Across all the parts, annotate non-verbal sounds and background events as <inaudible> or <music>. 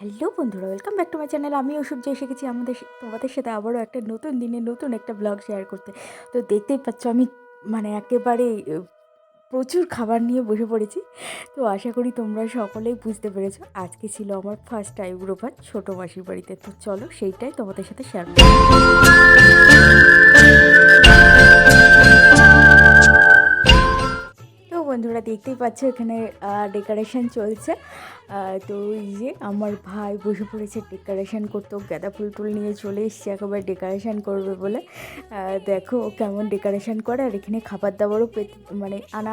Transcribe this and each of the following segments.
Hello বন্ধুরা welcome back to my channel আমি ওষুধ যে এসে গেছি আমাদের তোমাদের সাথে আবারও একটা নতুন দিনে নতুন একটা ব্লগ শেয়ার করতে। তো দেখতেই পাচ্ছ আমি মানে একেবারে প্রচুর খাবার নিয়ে বসে পড়েছি। তো আশা করি তোমরা সকলেই বুঝতে পেরেছ, আজকে ছিল আমার ফার্স্ট আইব্রো ছোটো মাসির বাড়িতে। তো চলো সেইটাই তোমাদের সাথে শেয়ার করি বন্ধুরা দেখতেই পাচ্ছ, এখানে ডেকোরেশন চলছে। তো এই যে আমার ভাই বসে পড়েছে ডেকোরেশন করতে। গাঁদা ফুল টুল নিয়ে চলে এসছে, একেবারে ডেকোরেশন করবে বলে। দেখো কেমন ডেকোরেশন করে, আর এখানে খাবার দাবারও পেতে মানে আনা,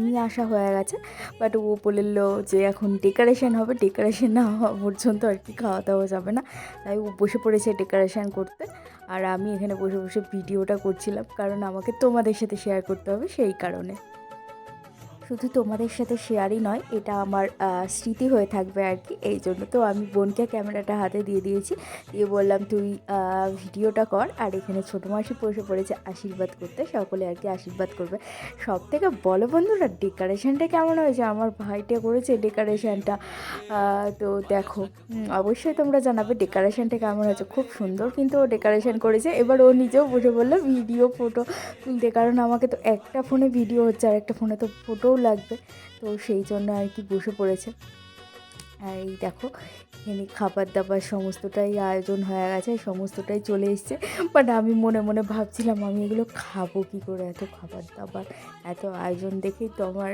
নিয়ে আসা হয়ে গেছে। বাট ও বলল যে এখন ডেকোরেশন হবে ডেকোরেশন না হওয়া পর্যন্ত আর কি খাওয়া দাওয়া যাবে না। তাই ও বসে পড়েছে ডেকোরেশন করতে। আর আমি এখানে বসে বসে ভিডিওটা করছিলাম, কারণ আমাকে তোমাদের সাথে শেয়ার করতে হবে সেই কারণে। শুধু তোমাদের সাথে শেয়ারই নয়, এটা আমার স্মৃতি হয়ে থাকবে আর কি। এই জন্য তো আমি বোনকে ক্যামেরাটা হাতে দিয়ে দিয়েছি। দিয়ে বললাম, তুই ভিডিওটা কর। আর এখানে ছোটো মাসি বসে পড়েছে আশীর্বাদ করতে। সকলে আর কি আশীর্বাদ করবে। সব থেকে বলো বন্ধুরা ডেকোরেশনটা কেমন হয়েছে? আমার ভাইটা করেছে ডেকোরেশনটা তো দেখো অবশ্যই তোমরা জানাবে ডেকোরেশনটা কেমন হয়েছে। খুব সুন্দর কিন্তু ও ডেকোরেশন করেছে। এবার ও নিজেও বসে বলল, ভিডিও ফটো তুলতে। কারণ আমাকে তো একটা ফোনে ভিডিও হচ্ছে, আর একটা ফোনে তো ফটোও লাগবে। তো সেই জন্য আর কি বসে পড়েছে। আর এই দেখো, এখানে খাবার দাবার সমস্তটাই আয়োজন হয়ে গেছে, সমস্তটাই চলে এসছে। বাট আমি মনে মনে ভাবছিলাম, আমি এগুলো খাব কী করে? এত খাবার দাবার এত আয়োজন দেখেই তো আমার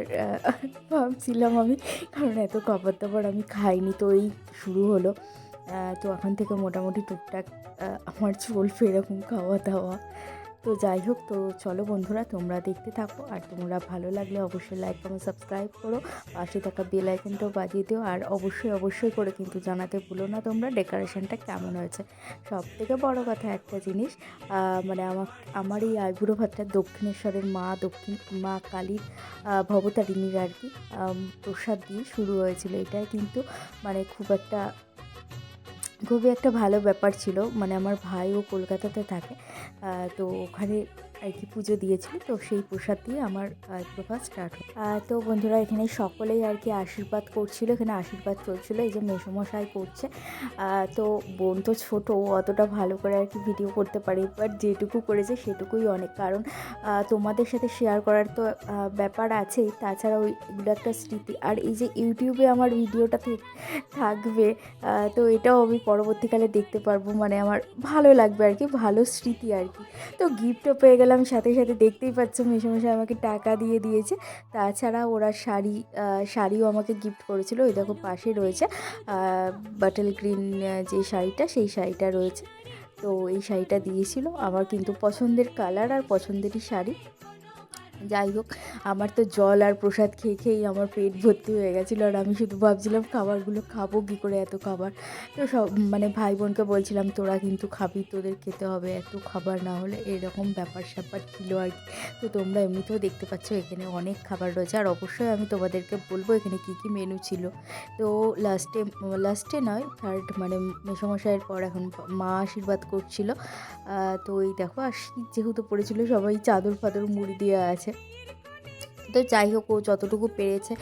ভাবছিলাম আমি, কারণ এত খাবার দাবার আমি খাইনি। তো এই শুরু হলো। তো এখন থেকে মোটামুটি টুকটাক আমার চলবে এরকম খাওয়া দাওয়া তো যাই হোক তো চলো বন্ধুরা, তোমরা দেখতে থাকো। আর তোমরা ভালো লাগলে অবশ্যই লাইক কমেন্ট সাবস্ক্রাইব করো। পাশে থাকা বেল আইকনটাও বাজিয়ে দিও। আর অবশ্যই অবশ্যই করে কিন্তু জানাতে ভুলো না তোমরা ডেকোরেশনটা কেমন হয়েছে। সব থেকে বড় কথা একটা জিনিস মানে আমার আমার এই আইবুড়ো ভাতটা দক্ষিণেশ্বরের মা, দক্ষিণ, মা কালীর ভবতারিণীর আর কি প্রসাদ দিয়ে শুরু হয়েছিল। এটাই কিন্তু মানে খুব একটা খুবই একটা ভালো ব্যাপার ছিল। মানে আমার ভাইও কলকাতাতে থাকে তো ওখানে আর কি পুজো দিয়েছিল তো সেই প্রসাদ দিয়ে আমার প্রভাত স্টার্ট তো বন্ধুরা, এখানে সকলেই আর কি আশীর্বাদ করছিল, এখানে আশীর্বাদ চলছিল, এই যে মেসমশাই করছে। তো বোন তো ছোটো অতটা ভালো করে আর কি ভিডিও করতে পারে বাট যেটুকু করেছে সেটুকুই অনেক। কারণ তোমাদের সাথে শেয়ার করার তো ব্যাপার আছেই, তাছাড়া ওইগুলো একটা স্মৃতি। আর এই যে ইউটিউবে আমার ভিডিওটা থাক- থাকবে তো এটাও আমি পরবর্তীকালে দেখতে পারব মানে আমার ভালো লাগবে আর কি, ভালো স্মৃতি আর কি। তো গিফটও পেয়ে গেলাম সাথে সাথে দেখতেই পাচ্ছ মেশামশাই আমাকে টাকা দিয়ে দিয়েছে। তাছাড়া ওরা শাড়ি শাড়িও আমাকে গিফট করেছিল। ওই দেখো পাশে রয়েছে বাটল গ্রিন যে শাড়িটা, সেই শাড়িটা রয়েছে। তো এই শাড়িটা দিয়েছিল। আমার কিন্তু পছন্দের কালার আর পছন্দেরই শাড়ি। যাই হোক, আমার তো জল আর প্রসাদ খেয়ে খেয়েই আমার পেট ভর্তি হয়ে গেছিল আর আমি শুধু ভাবছিলাম খাবারগুলো খাব কী করে এত খাবার। তো সব মানে ভাই বোনকে বলছিলাম, তোরা কিন্তু খাবি, তোদের খেতে হবে এত খাবার, না হলে এরকম ব্যাপার স্যাপার ছিল আর কি। তো তোমরা এমনিতেও দেখতে পাচ্ছ এখানে অনেক খাবার রয়েছে আর অবশ্যই আমি তোমাদেরকে বলব এখানে কী কী মেনু ছিল। তো লাস্টে লাস্টে নয় থার্ড মানে মেসমশাইয়ের পর এখন মা আশীর্বাদ করছিল। তো এই দেখো, আর শীত যেহেতু পড়েছিল, সবাই চাদর ফাদর মুড়ি দিয়ে আছে। তো যাই হোক, ও যতটুকু পেরেছে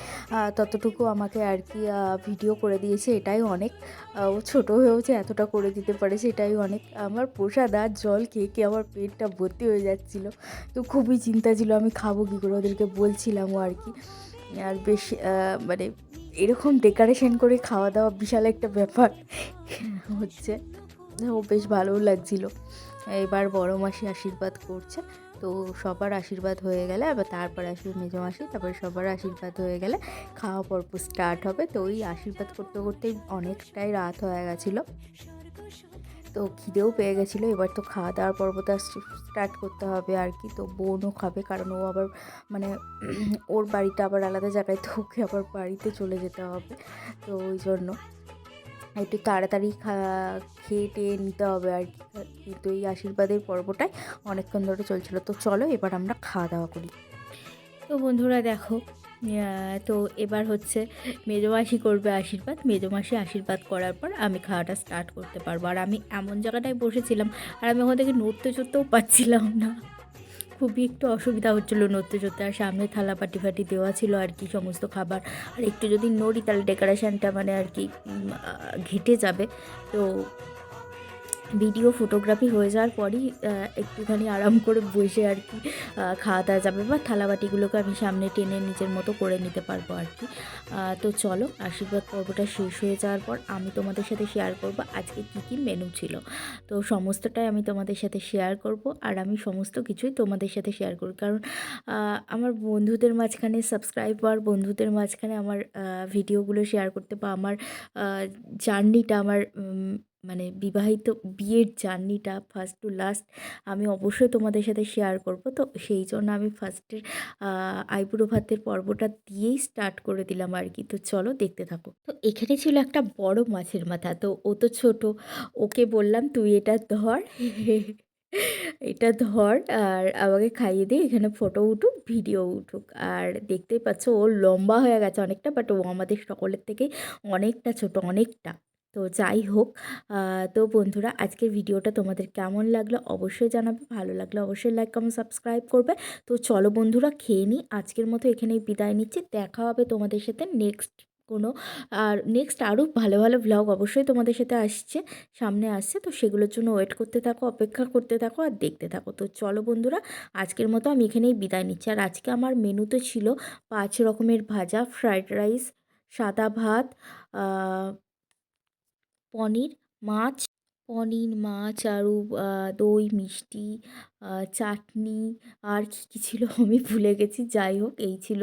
ততটুকু আমাকে আর কি ভিডিও করে দিয়েছে, এটাই অনেক। ও ছোটো হয়েওছে এতটা করে দিতে পারে, সেটাই অনেক। আমার প্রসাদ আর জল খেয়ে খেয়ে আমার পেটটা ভর্তি হয়ে যাচ্ছিল। তো খুবই চিন্তা ছিল, আমি খাব কী করে? ওদেরকে বলছিলামও আর কি। আর বেশ মানে এরকম ডেকোরেশন করে খাওয়া দাওয়া বিশাল একটা ব্যাপার <laughs> হচ্ছে। ও বেশ ভালোও লাগছিল। এবার বড় মাসি আশীর্বাদ করছে। তো সবার আশীর্বাদ হয়ে গেলে, আবার তারপর আসবে মেজো মাসি, তারপরে সবার আশীর্বাদ হয়ে গেলে খাওয়া পর্ব স্টার্ট হবে। তো ওই আশীর্বাদ করতে করতেই অনেকটাই রাত হয়ে গেছিল। তো খিদেও পেয়ে গেছিল, এবার তো খাওয়া দাওয়ার পর্বটা স্টার্ট করতে হবে আর কি। তো বোনও খাবে, কারণ ও আবার মানে ওর বাড়িটা আবার আলাদা জায়গায়, তো ওকে আবার বাড়িতে চলে যেতে হবে। তো ওই জন্য একটু তাড়াতাড়ি খেয়ে টেয়ে নিতে হবে আর কি। কিন্তু এই আশীর্বাদের পর্বটাই অনেকক্ষণ ধরে চলছিল। তো চলো এবার আমরা খাওয়া দাওয়া করি। তো বন্ধুরা দেখো তো এবার হচ্ছে মেজমাসি করবে আশীর্বাদ। মেজমাসি আশীর্বাদ করার পর আমি খাওয়াটা স্টার্ট করতে পারব। আর আমি এমন জায়গাটায় বসেছিলাম আর আমি ওখান থেকে নড়তে চড়তেও পাচ্ছিলাম না। খুবই একটু অসুবিধা হচ্ছিল নড়তে চড়তে। আর সামনে থালা পাটি ফাটি দেওয়া ছিল আর কি সমস্ত খাবার। আর একটু যদি নড়ি তাহলে ডেকোরেশানটা মানে আর কি ঘেটে যাবে। তো ভিডিও ফটোগ্রাফি হয়ে যাওয়ার পরই একটুখানি আরাম করে বসে আর কি খাওয়া দাওয়া যাবে বা থালাবাটিগুলোকে আমি সামনে টেনে নিজের মতো করে নিতে পারব আর কি। তো চলো, আশীর্বাদ পর্বটা শেষ হয়ে যাওয়ার পর আমি তোমাদের সাথে শেয়ার করব আজকে কী কী মেনু ছিল। তো সমস্তটাই আমি তোমাদের সাথে শেয়ার করব আর আমি সমস্ত কিছুই তোমাদের সাথে শেয়ার করব। কারণ আমার বন্ধুদের মাঝখানে সাবস্ক্রাইবার বন্ধুদের মাঝখানে আমার ভিডিওগুলো শেয়ার করতে বা আমার জার্নিটা আমার মানে বিবাহিত বিয়ের জার্নিটা ফার্স্ট টু লাস্ট আমি অবশ্যই তোমাদের সাথে শেয়ার করব। তো সেই জন্য আমি ফার্স্টের আইবুড়ো ভাতের পর্বটা দিয়েই স্টার্ট করে দিলাম আর কি। তো চলো দেখতে থাকো। তো এখানে ছিল একটা বড় মাছের মাথা। তো ও তো ছোট, ওকে বললাম, তুই এটা ধর এটা ধর, আর আমাকে খাইয়ে দিয়ে এখানে ফটো উঠুক ভিডিও উঠুক। আর দেখতেই পাচ্ছ ও লম্বা হয়ে গেছে অনেকটা বাট ও আমাদের সকলের থেকে অনেকটা ছোট, অনেকটা। তো যাই হোক তো বন্ধুরা আজকের ভিডিওটা তোমাদের কেমন লাগল অবশ্যই জানাবে, ভালো লাগলে অবশ্যই লাইক কমেন্ট সাবস্ক্রাইব করবে। তো চলো বন্ধুরা খেয়ে নিই আজকের মতো এখানেই বিদায় নিচ্ছি, দেখা হবে তোমাদের সাথে নেক্সট কোনো, আর নেক্সট আরও ভালো ভালো ভ্লগ অবশ্যই তোমাদের সাথে আসছে, সামনে আসছে, তো সেগুলোর জন্য ওয়েট করতে থাকো, অপেক্ষা করতে থাকো আর দেখতে থাকো। তো চলো বন্ধুরা আজকের মতো আমি এখানেই বিদায় নিচ্ছি, আর আজকে আমার মেনুতে ছিল পাঁচ রকমের ভাজা ফ্রাইড রাইস সাদা ভাত পনির মাছ পনির মাছ আরও দই, মিষ্টি চাটনি আর কী কী ছিল <laughs> আমি ভুলে গেছি। যাই হোক, এই ছিল।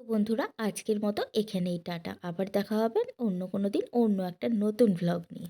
তো বন্ধুরা, আজকের মতো এখানেই টাটা। আবার দেখা হবে অন্য কোনো দিন অন্য একটা নতুন ভ্লগ নিয়ে।